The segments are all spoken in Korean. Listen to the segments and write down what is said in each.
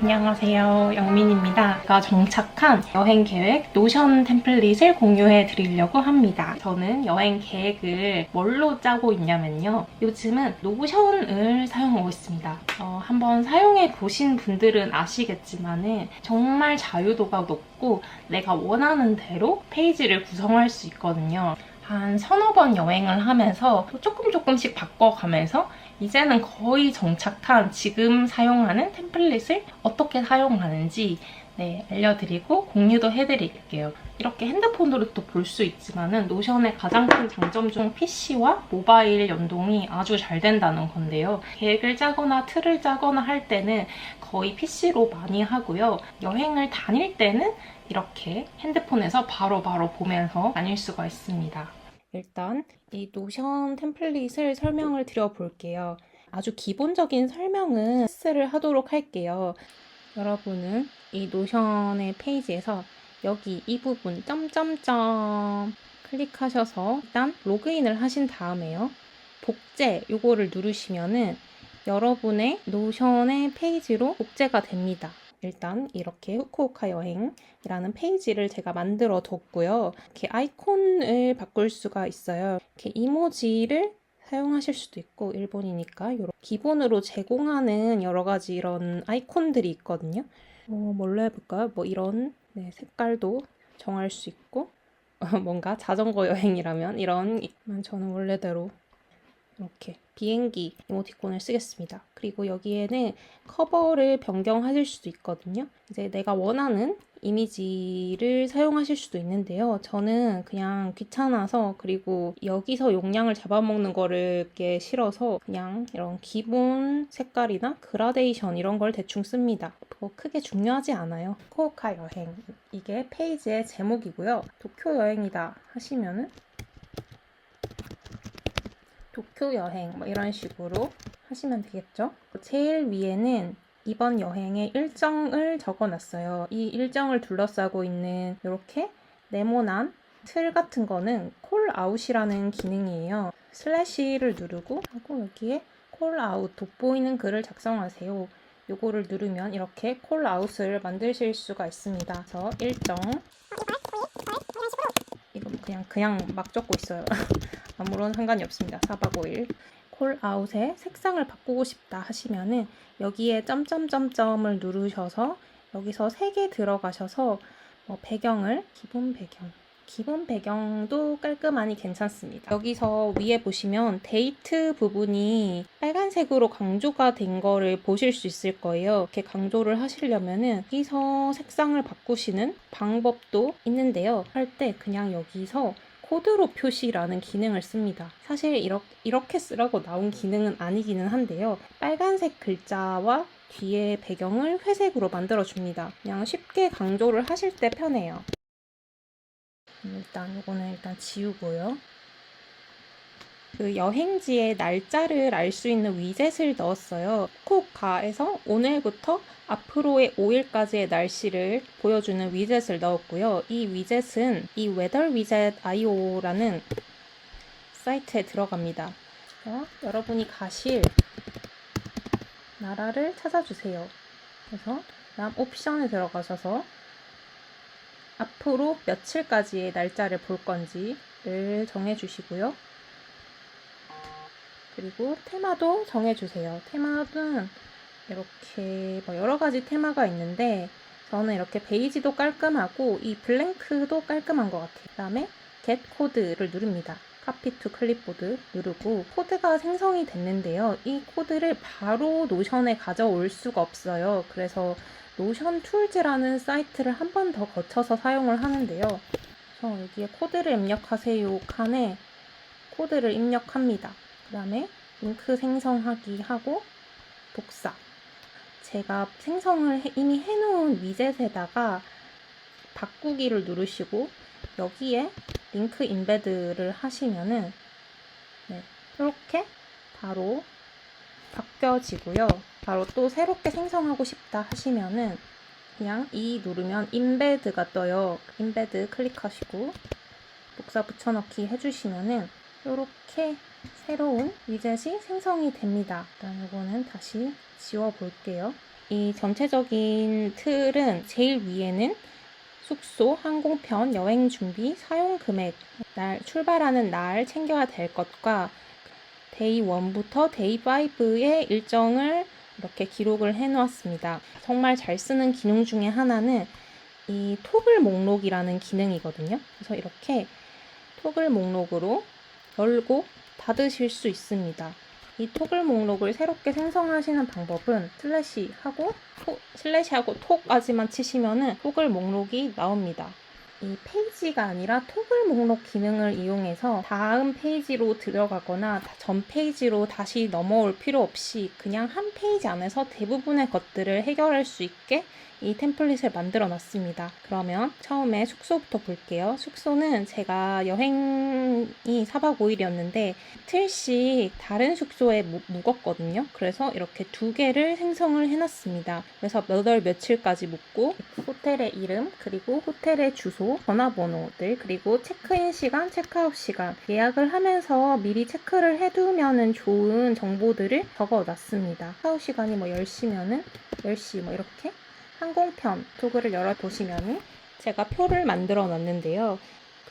안녕하세요. 영민입니다. 제가 정착한 여행 계획 노션 템플릿을 공유해 드리려고 합니다. 저는 여행 계획을 뭘로 짜고 있냐면요. 요즘은 노션을 사용하고 있습니다. 어, 한번 사용해 보신 분들은 아시겠지만 은 정말 자유도가 높고 내가 원하는 대로 페이지를 구성할 수 있거든요. 한 서너 번 여행을 하면서 조금 조금씩 바꿔가면서 이제는 거의 정착한 지금 사용하는 템플릿을 어떻게 사용하는지 네, 알려드리고 공유도 해드릴게요. 이렇게 핸드폰으로 또 볼 수 있지만은 노션의 가장 큰 장점 중 PC와 모바일 연동이 아주 잘 된다는 건데요. 계획을 짜거나 틀을 짜거나 할 때는 거의 PC로 많이 하고요. 여행을 다닐 때는 이렇게 핸드폰에서 바로바로 보면서 다닐 수가 있습니다. 일단 이 노션 템플릿을 설명을 드려볼게요. 아주 기본적인 설명은 패스를 하도록 할게요. 여러분은 이 노션의 페이지에서 여기 이 부분 점점점 클릭하셔서 일단 로그인을 하신 다음에요. 복제 요거를 누르시면은 여러분의 노션의 페이지로 복제가 됩니다. 일단 이렇게 후쿠오카 여행이라는 페이지를 제가 만들어 뒀고요. 이렇게 아이콘을 바꿀 수가 있어요. 이렇게 이모지를 사용하실 수도 있고 일본이니까 이런 기본으로 제공하는 여러 가지 이런 아이콘들이 있거든요. 어, 뭘로 해볼까요? 뭐 이런 네, 색깔도 정할 수 있고 뭔가 자전거 여행이라면 이런 저는 원래대로 이렇게 비행기 이모티콘을 쓰겠습니다. 그리고 여기에는 커버를 변경하실 수도 있거든요. 이제 내가 원하는 이미지를 사용하실 수도 있는데요. 저는 그냥 귀찮아서 그리고 여기서 용량을 잡아먹는 거를 이렇게 싫어서 그냥 이런 기본 색깔이나 그라데이션 이런 걸 대충 씁니다. 그거 크게 중요하지 않아요. 코오카 여행 이게 페이지의 제목이고요. 도쿄 여행이다 하시면은 도쿄 여행 뭐 이런 식으로 하시면 되겠죠. 제일 위에는 이번 여행의 일정을 적어놨어요. 이 일정을 둘러싸고 있는 이렇게 네모난 틀 같은 거는 콜아웃이라는 기능이에요. 슬래시를 누르고 하고 여기에 콜아웃 돋보이는 글을 작성하세요. 요거를 누르면 이렇게 콜아웃을 만드실 수가 있습니다. 그래서 일정 이거 그냥 그냥 막 적고 있어요. 아무런 상관이 없습니다. 4박 5일. 콜아웃에 색상을 바꾸고 싶다 하시면은 여기에 점점점점을 누르셔서 여기서 3개 들어가셔서 뭐 배경을 기본 배경 기본 배경도 깔끔하니 괜찮습니다. 여기서 위에 보시면 데이트 부분이 빨간색으로 강조가 된 거를 보실 수 있을 거예요. 이렇게 강조를 하시려면은 여기서 색상을 바꾸시는 방법도 있는데요. 할 때 그냥 여기서 코드로 표시라는 기능을 씁니다. 사실 이렇게, 이렇게 쓰라고 나온 기능은 아니기는 한데요. 빨간색 글자와 뒤에 배경을 회색으로 만들어줍니다. 그냥 쉽게 강조를 하실 때 편해요. 일단 이거는 일단 지우고요. 그 여행지의 날짜를 알 수 있는 위젯을 넣었어요. 후쿠오카에서 오늘부터 앞으로의 5일까지의 날씨를 보여주는 위젯을 넣었고요. 이 위젯은 이 weather widget io라는 사이트에 들어갑니다. 그래서 여러분이 가실 나라를 찾아주세요. 그래서 다음 옵션에 들어가셔서 앞으로 며칠까지의 날짜를 볼 건지를 정해주시고요. 그리고 테마도 정해주세요. 테마는 이렇게 뭐 여러 가지 테마가 있는데 저는 이렇게 베이지도 깔끔하고 이 블랭크도 깔끔한 것 같아요. 그 다음에 get 코드를 누릅니다. 카피 투 클립보드 누르고 코드가 생성이 됐는데요. 이 코드를 바로 노션에 가져올 수가 없어요. 그래서 노션 툴즈라는 사이트를 한 번 더 거쳐서 사용을 하는데요. 그래서 여기에 코드를 입력하세요 칸에 코드를 입력합니다. 그 다음에 링크 생성하기 하고 복사. 제가 생성을 해- 이미 해놓은 위젯에다가 바꾸기를 누르시고 여기에 링크 인베드를 하시면은 네, 이렇게 바로 바뀌어지고요. 바로 또 새롭게 생성하고 싶다 하시면은 그냥 이 누르면 인베드가 떠요. 인베드 클릭하시고 복사 붙여넣기 해주시면은 이렇게 새로운 위젯이 생성이 됩니다. 일단 이거는 다시 지워 볼게요. 이 전체적인 틀은 제일 위에는 숙소, 항공편, 여행 준비, 사용 금액, 날 출발하는 날 챙겨야 될 것과 데이 1부터 데이 5의 일정을 이렇게 기록을 해 놓았습니다. 정말 잘 쓰는 기능 중에 하나는 이 토글 목록이라는 기능이거든요. 그래서 이렇게 토글 목록으로 열고 닫으실 수 있습니다. 이 토글 목록을 새롭게 생성하시는 방법은 슬래시 하고 토, 슬래시 하고 톡까지만 치시면은 토글 목록이 나옵니다. 이 페이지가 아니라 토글 목록 기능을 이용해서 다음 페이지로 들어가거나 전 페이지로 다시 넘어올 필요 없이 그냥 한 페이지 안에서 대부분의 것들을 해결할 수 있게 이 템플릿을 만들어 놨습니다. 그러면 처음에 숙소부터 볼게요. 숙소는 제가 여행이 4박 5일이었는데 틀씩 다른 숙소에 무- 묵었거든요. 그래서 이렇게 두 개를 생성을 해놨습니다. 그래서 몇 월 며칠까지 묵고 호텔의 이름 그리고 호텔의 주소, 전화번호들 그리고 체크인 시간, 체크아웃 시간 예약을 하면서 미리 체크를 해두면은 좋은 정보들을 적어 놨습니다. 체크아웃 시간이 뭐 10시면은 10시 뭐 이렇게 항공편 토글을 열어 보시면은 제가 표를 만들어 놨는데요.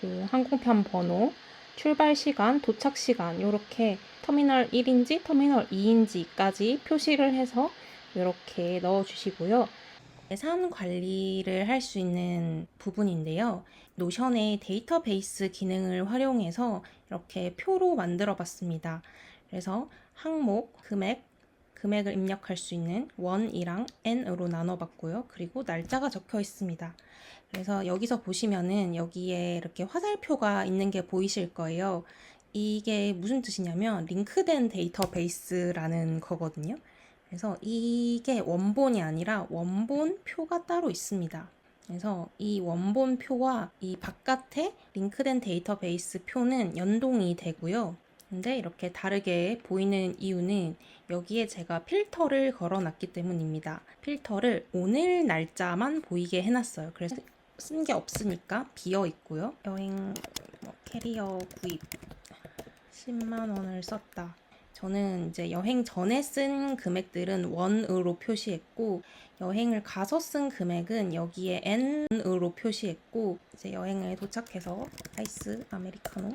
그 항공편 번호, 출발 시간, 도착 시간 이렇게 터미널 1인지 터미널 2인지까지 표시를 해서 이렇게 넣어 주시고요. 예산 관리를 할 수 있는 부분인데요. 노션의 데이터베이스 기능을 활용해서 이렇게 표로 만들어 봤습니다. 그래서 항목, 금액, 금액을 입력할 수 있는 원이랑 n으로 나눠봤고요. 그리고 날짜가 적혀 있습니다. 그래서 여기서 보시면은 여기에 이렇게 화살표가 있는 게 보이실 거예요. 이게 무슨 뜻이냐면 링크된 데이터베이스라는 거거든요. 그래서 이게 원본이 아니라 원본 표가 따로 있습니다. 그래서 이 원본 표와 이 바깥에 링크된 데이터베이스 표는 연동이 되고요. 근데 이렇게 다르게 보이는 이유는 여기에 제가 필터를 걸어 놨기 때문입니다. 필터를 오늘 날짜만 보이게 해놨어요. 그래서 쓴 게 없으니까 비어 있고요. 여행 뭐 캐리어 구입 10만 원을 썼다. 저는 이제 여행 전에 쓴 금액들은 원으로 표시했고 여행을 가서 쓴 금액은 여기에 n으로 표시했고 이제 여행에 도착해서 아이스 아메리카노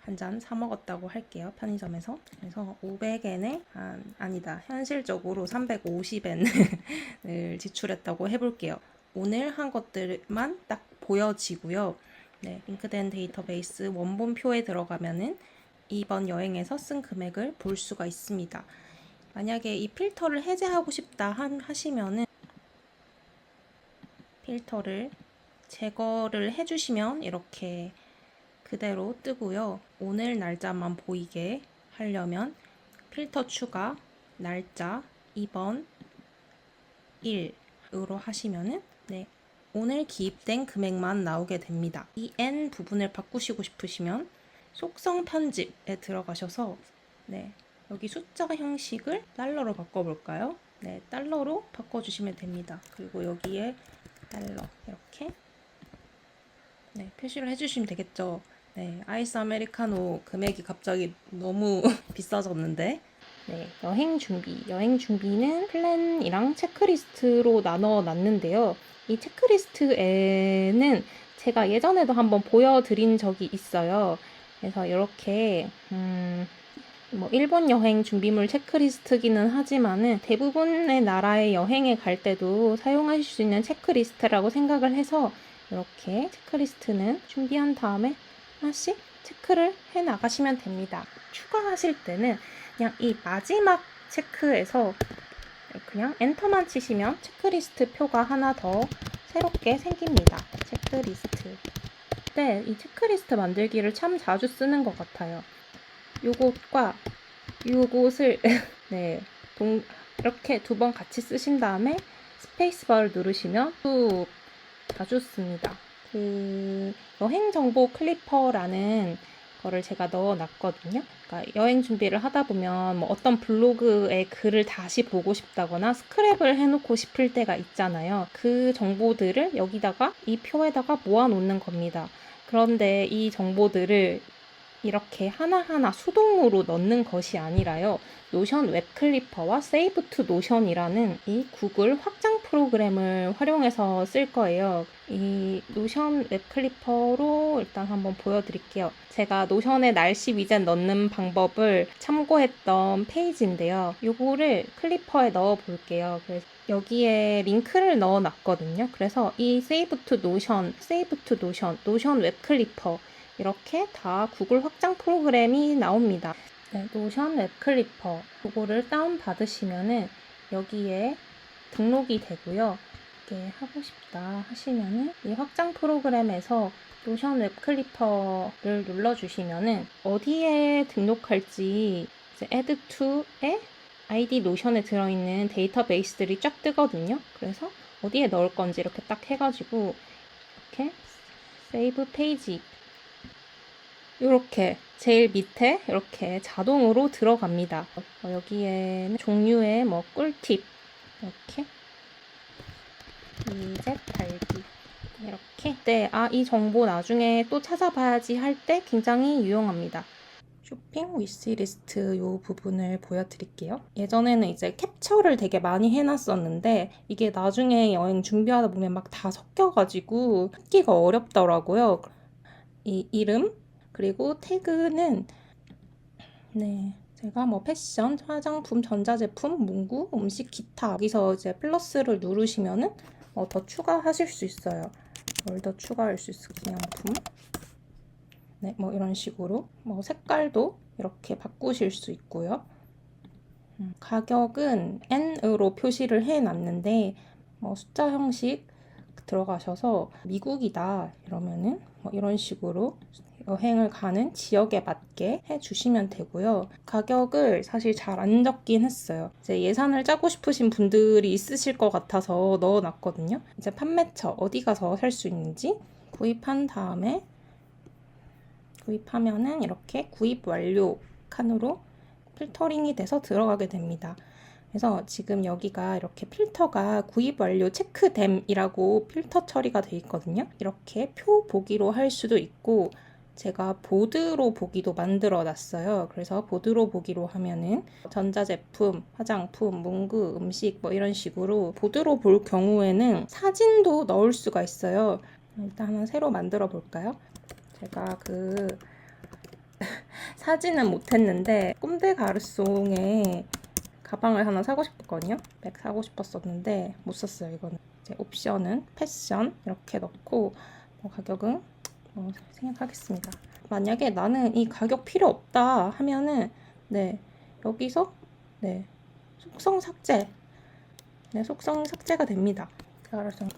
한 잔 사 먹었다고 할게요 편의점에서. 그래서 500엔에 한 아니다 현실적으로 350엔을 지출했다고 해볼게요. 오늘 한 것들만 딱 보여지고요. 네, 링크된 데이터베이스 원본표에 들어가면은 이번 여행에서 쓴 금액을 볼 수가 있습니다. 만약에 이 필터를 해제하고 싶다 한- 하시면은 필터를 제거를 해주시면 이렇게 그대로 뜨고요. 오늘 날짜만 보이게 하려면 필터 추가, 날짜, 2번 1으로 하시면은 네, 오늘 기입된 금액만 나오게 됩니다. 이 N 부분을 바꾸시고 싶으시면 속성 편집에 들어가셔서 네, 여기 숫자 형식을 달러로 바꿔볼까요? 네, 달러로 바꿔주시면 됩니다. 그리고 여기에 달러 이렇게 네, 표시를 해주시면 되겠죠. 네, 아이스 아메리카노 금액이 갑자기 너무 비싸졌는데 네, 여행 준비. 여행 준비는 플랜이랑 체크리스트로 나눠 놨는데요. 이 체크리스트에는 제가 예전에도 한번 보여드린 적이 있어요. 그래서 이렇게 음, 뭐 일본 여행 준비물 체크리스트기는 하지만은 대부분의 나라의 여행에 갈 때도 사용하실 수 있는 체크리스트라고 생각을 해서 이렇게 체크리스트는 준비한 다음에 하나씩 체크를 해 나가시면 됩니다. 추가하실 때는 그냥 이 마지막 체크에서 그냥 엔터만 치시면 체크리스트 표가 하나 더 새롭게 생깁니다. 체크리스트. 네, 이 체크리스트 만들기를 참 자주 쓰는 것 같아요. 요것과 요것을 네, 동, 이렇게 두 번 같이 쓰신 다음에 스페이스바를 누르시면 쭉 자주 씁니다. 그 여행 정보 클리퍼라는 거를 제가 넣어 놨거든요. 그러니까 여행 준비를 하다 보면 뭐 어떤 블로그의 글을 다시 보고 싶다거나 스크랩을 해놓고 싶을 때가 있잖아요. 그 정보들을 여기다가 이 표에다가 모아 놓는 겁니다. 그런데 이 정보들을 이렇게 하나하나 수동으로 넣는 것이 아니라요. 노션 웹 클리퍼와 세이브 투 노션이라는 이 구글 확장 프로그램을 활용해서 쓸 거예요. 이 노션 웹 클리퍼로 일단 한번 보여드릴게요. 제가 노션에 날씨 위젯 넣는 방법을 참고했던 페이지인데요. 요거를 클리퍼에 넣어 볼게요. 그래서 여기에 링크를 넣어 놨거든요. 그래서 이 세이브 투 노션, 세이브 투 노션, 노션 웹 클리퍼 이렇게 다 구글 확장 프로그램이 나옵니다. 네, 노션 웹 클리퍼 그거를 다운 받으시면은 여기에 등록이 되고요. 이렇게 하고 싶다 하시면은 이 확장 프로그램에서 노션 웹 클리퍼를 눌러주시면은 어디에 등록할지 이제 add to에 아이디 노션에 들어있는 데이터베이스들이 쫙 뜨거든요. 그래서 어디에 넣을 건지 이렇게 딱 해가지고 이렇게 세이브 페이지 이렇게 제일 밑에 이렇게 자동으로 들어갑니다. 어, 여기에는 종류의 뭐 꿀팁 이렇게 이제 달기 이렇게 네, 아, 이 정보 나중에 또 찾아봐야지 할 때 굉장히 유용합니다. 쇼핑 위시리스트 요 부분을 보여드릴게요. 예전에는 이제 캡처를 되게 많이 해놨었는데 이게 나중에 여행 준비하다 보면 막 다 섞여가지고 찾기가 어렵더라고요. 이 이름 그리고 태그는 네 제가 뭐 패션, 화장품, 전자제품, 문구, 음식, 기타 여기서 이제 플러스를 누르시면은 어, 더 추가하실 수 있어요. 뭘 더 추가할 수 있어? 기념품. 네, 뭐 이런 식으로 뭐 색깔도 이렇게 바꾸실 수 있고요. 음, 가격은 N으로 표시를 해 놨는데 뭐 숫자 형식 들어가셔서 미국이다 이러면은 뭐 이런 식으로 여행을 가는 지역에 맞게 해주시면 되고요. 가격을 사실 잘 안 적긴 했어요. 이제 예산을 짜고 싶으신 분들이 있으실 것 같아서 넣어놨거든요. 이제 판매처 어디 가서 살 수 있는지 구입한 다음에 구입하면은 이렇게 구입 완료 칸으로 필터링이 돼서 들어가게 됩니다. 그래서 지금 여기가 이렇게 필터가 구입 완료 체크됨이라고 필터 처리가 돼 있거든요. 이렇게 표 보기로 할 수도 있고 제가 보드로 보기도 만들어 놨어요. 그래서 보드로 보기로 하면은 전자제품, 화장품, 문구, 음식 뭐 이런 식으로 보드로 볼 경우에는 사진도 넣을 수가 있어요. 일단 하나 새로 만들어 볼까요? 제가 그 사진은 못했는데 꼼데 가르송에 가방을 하나 사고 싶었거든요. 백 사고 싶었었는데 못 샀어요. 이거는 이제 옵션은 패션 이렇게 넣고 뭐 가격은 뭐 생각하겠습니다. 만약에 나는 이 가격 필요 없다 하면은 네 여기서 네 속성 삭제 네 속성 삭제가 됩니다. 가르송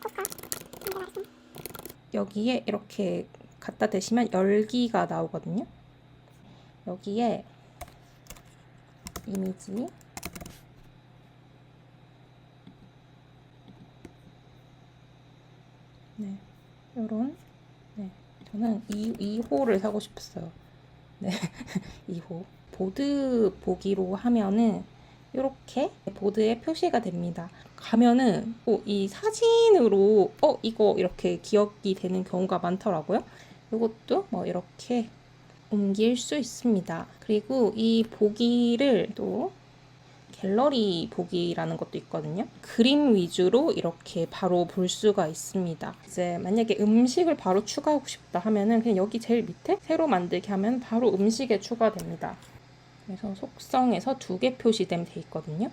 여기에 이렇게 갖다 대시면 열기가 나오거든요. 여기에 이미지 네, 네, 저는 이 2호를 사고 싶었어요. 네, 2호 보드 보기로 하면은 이렇게 보드에 표시가 됩니다. 가면은 어, 이 사진으로 어 이거 이렇게 기억이 되는 경우가 많더라고요. 이것도 뭐 이렇게 옮길 수 있습니다. 그리고 이 보기를 또 갤러리 보기라는 것도 있거든요. 그림 위주로 이렇게 바로 볼 수가 있습니다. 이제 만약에 음식을 바로 추가하고 싶다 하면은 그냥 여기 제일 밑에 새로 만들게 하면 바로 음식에 추가됩니다. 그래서 속성에서 두 개 표시됨 돼 있거든요.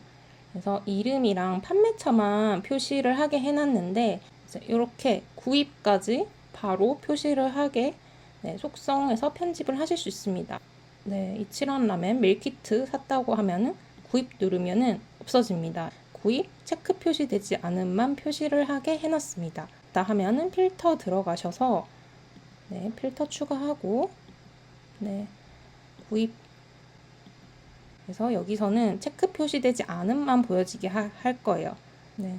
그래서 이름이랑 판매처만 표시를 하게 해놨는데 이렇게 구입까지 바로 표시를 하게 네, 속성에서 편집을 하실 수 있습니다. 네, 이치런 라멘 밀키트 샀다고 하면은 구입 누르면은 없어집니다. 구입 체크 표시되지 않은만 표시를 하게 해놨습니다. 다 하면은 필터 들어가셔서 네, 필터 추가하고 네, 구입 그래서 여기서는 체크 표시되지 않은만 보여지게 하, 할 거예요. 네.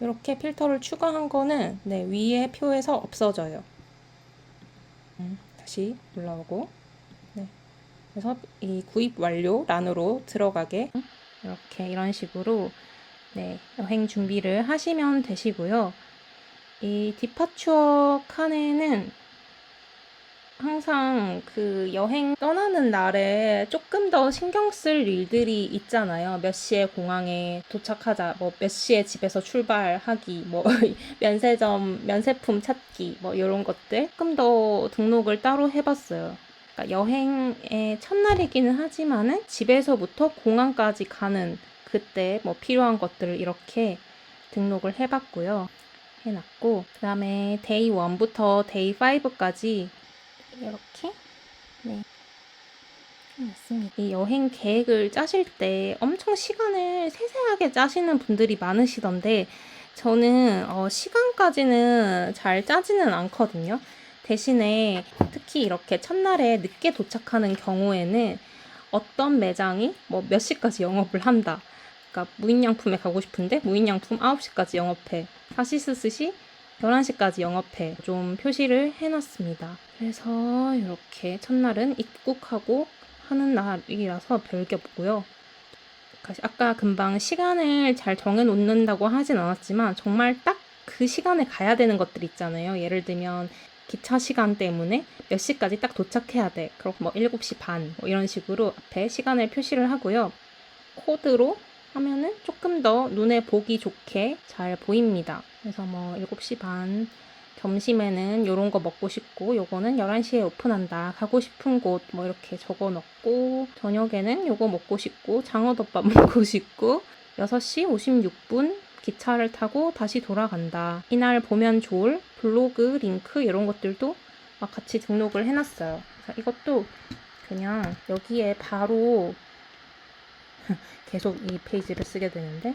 이렇게 필터를 추가한 거는 네, 위에 표에서 없어져요. 음, 다시 눌러오고 네. 그래서 이 구입 완료 란으로 들어가게 이렇게 이런 식으로 네, 여행 준비를 하시면 되시고요. 이 디파추어 칸에는 항상 그 여행 떠나는 날에 조금 더 신경 쓸 일들이 있잖아요. 몇 시에 공항에 도착하자, 뭐 몇 시에 집에서 출발하기, 뭐 면세점, 면세품 찾기, 뭐 이런 것들 조금 더 등록을 따로 해봤어요. 그러니까 여행의 첫날이기는 하지만은 집에서부터 공항까지 가는 그때 뭐 필요한 것들을 이렇게 등록을 해봤고요. 해놨고 그 다음에 데이 1부터 데이 5까지 이렇게 네. 이 여행 계획을 짜실 때 엄청 시간을 세세하게 짜시는 분들이 많으시던데 저는 어, 시간까지는 잘 짜지는 않거든요. 대신에 특히 이렇게 첫날에 늦게 도착하는 경우에는 어떤 매장이 뭐 몇 시까지 영업을 한다. 그러니까 무인양품에 가고 싶은데 무인양품 9시까지 영업해. 사시스 스시 11시까지 영업해. 좀 표시를 해놨습니다. 그래서 이렇게 첫날은 입국하고 하는 날이라서 별게 없고요. 아까 금방 시간을 잘 정해놓는다고 하진 않았지만 정말 딱 그 시간에 가야 되는 것들 있잖아요. 예를 들면 기차 시간 때문에 몇 시까지 딱 도착해야 돼. 그럼 뭐 7시 반, 뭐 이런 식으로 앞에 시간을 표시를 하고요. 코드로 하면은 조금 더 눈에 보기 좋게 잘 보입니다. 그래서 뭐 7시 반, 점심에는 요런 거 먹고 싶고, 요거는 11시에 오픈한다. 가고 싶은 곳 뭐 이렇게 적어 놓고, 저녁에는 요거 먹고 싶고, 장어덮밥 먹고 싶고, 6시 56분 기차를 타고 다시 돌아간다. 이날 보면 좋을 블로그 링크 이런 것들도 막 같이 등록을 해놨어요. 이것도 그냥 여기에 바로 계속 이 페이지를 쓰게 되는데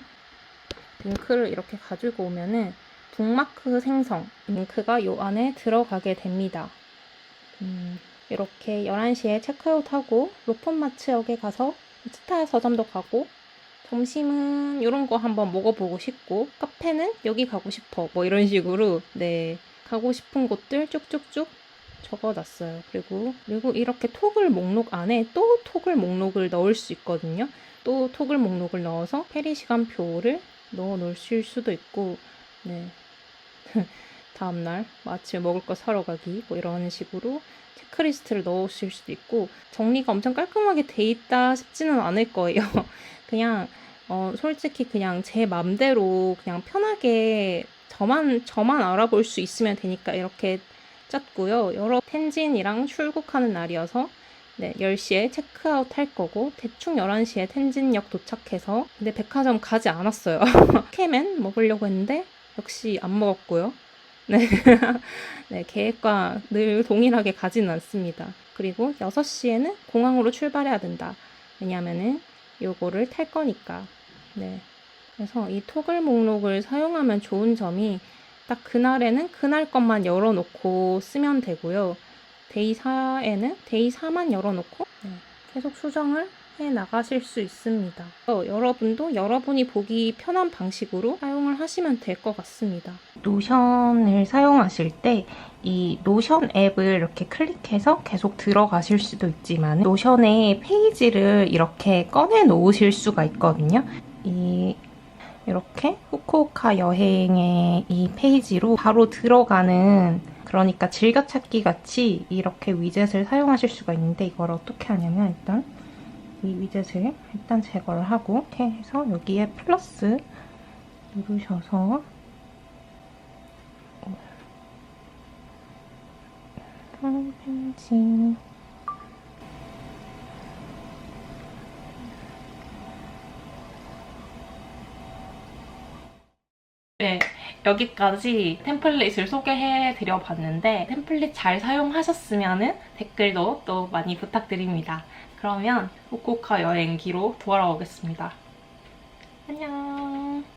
링크를 이렇게 가지고 오면은 북마크 생성 링크가 요 안에 들어가게 됩니다. 음, 이렇게 11시에 체크아웃하고 로폰마츠역에 가서 스타 서점도 가고 점심은 이런 거 한번 먹어보고 싶고 카페는 여기 가고 싶어 뭐 이런 식으로 네 가고 싶은 곳들 쭉쭉쭉 적어놨어요. 그리고 그리고 이렇게 토글 목록 안에 또 토글 목록을 넣을 수 있거든요. 또 토글 목록을 넣어서 페리 시간표를 넣어 놓으실 수도 있고 네 다음날 뭐 아침에 먹을 거 사러 가기 뭐 이런 식으로 체크리스트를 넣으실 수도 있고 정리가 엄청 깔끔하게 돼 있다 싶지는 않을 거예요. 그냥 어 솔직히 그냥 제 맘대로 그냥 편하게 저만 저만 알아볼 수 있으면 되니까 이렇게 짰고요. 여러 텐진이랑 출국하는 날이어서 네, 10시에 체크아웃 할 거고 대충 11시에 텐진역 도착해서 근데 백화점 가지 않았어요. 캐맨 먹으려고 했는데 역시 안 먹었고요. 네. 네, 계획과 늘 동일하게 가지는 않습니다. 그리고 6시에는 공항으로 출발해야 된다. 왜냐면은 요거를 탈 거니까. 네. 그래서 이 토글 목록을 사용하면 좋은 점이 딱 그날에는 그날 것만 열어놓고 쓰면 되고요. 데이 4에는 데이 4만 열어놓고 네, 계속 수정을 해 나가실 수 있습니다. 어, 여러분도 여러분이 보기 편한 방식으로 사용을 하시면 될 것 같습니다. 노션을 사용하실 때 이 노션 앱을 이렇게 클릭해서 계속 들어가실 수도 있지만 노션의 페이지를 이렇게 꺼내 놓으실 수가 있거든요. 이 이렇게 후쿠오카 여행의 이 페이지로 바로 들어가는 그러니까 즐겨찾기 같이 이렇게 위젯을 사용하실 수가 있는데 이걸 어떻게 하냐면 일단 이 위젯을 일단 제거를 하고 이렇게 해서 여기에 플러스 누르셔서 편지 네, 여기까지 템플릿을 소개해 드려 봤는데 템플릿 잘 사용하셨으면 댓글도 또 많이 부탁드립니다. 그러면 후쿠오카 여행기로 돌아오겠습니다. 안녕.